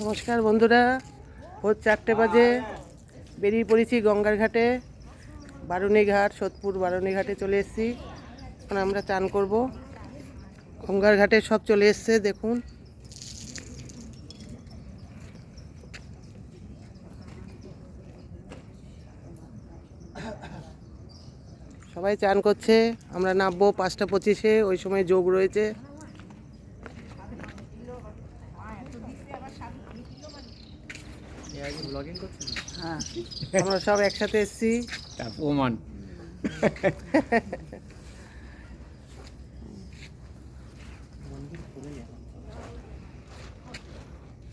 নমস্কার বন্ধুরা। ভোর চারটে বাজে। বেরিয়ে পড়েছি গঙ্গার ঘাটে। বারুণী ঘাট, সোদপুর বারুণী ঘাটে চলে এসেছি। এখন আমরা চান করব। গঙ্গার ঘাটে সব চলে এসছে, দেখুন। সবাই চান করছে। আমরা নামবো পাঁচটা পঁচিশে, ওই সময় যোগ রয়েছে। আমরা সব একসাথে এসেছি।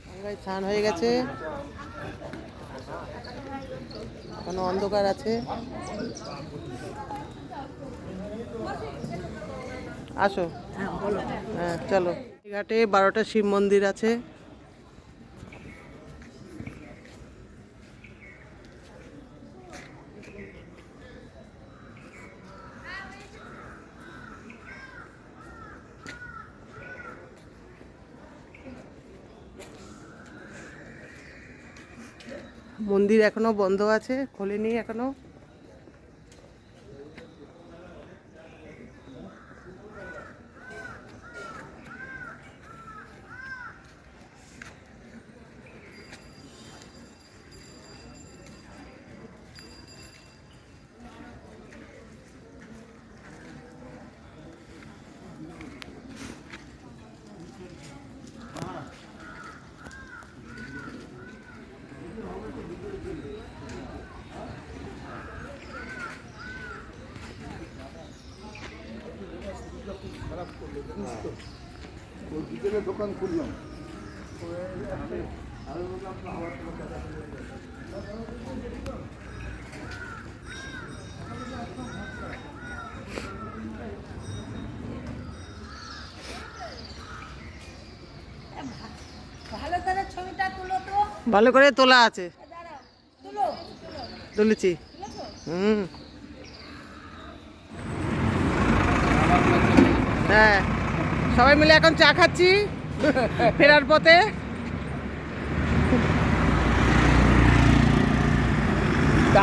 গঙ্গায় স্নান হয়ে গেছে। এখনও অন্ধকার আছে। আসো। হ্যাঁ চলো। ঘাটে বারোটা শিব মন্দির আছে। মন্দির এখনও বন্ধ আছে খোলেনি এখনও দোকান খুললাম ভালো করে ছবিটা তুলো তো। ভালো করে তোলা আছে। তুলেছি। হুম। হ্যাঁ সবাই মিলে এখন চা খাচ্ছি ফেরার পথে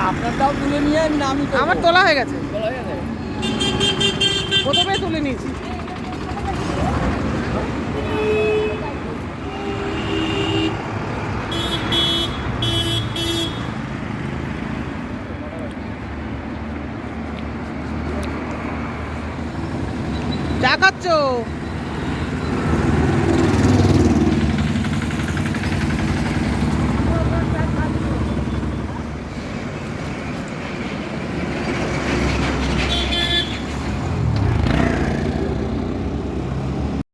আপনারটাও তুলে নিয়ে না আমি? আমার তোলা হয়ে গেছে তোলা হয়ে গেছে? প্রথমে তুলে নিয়েছি 나갔죠.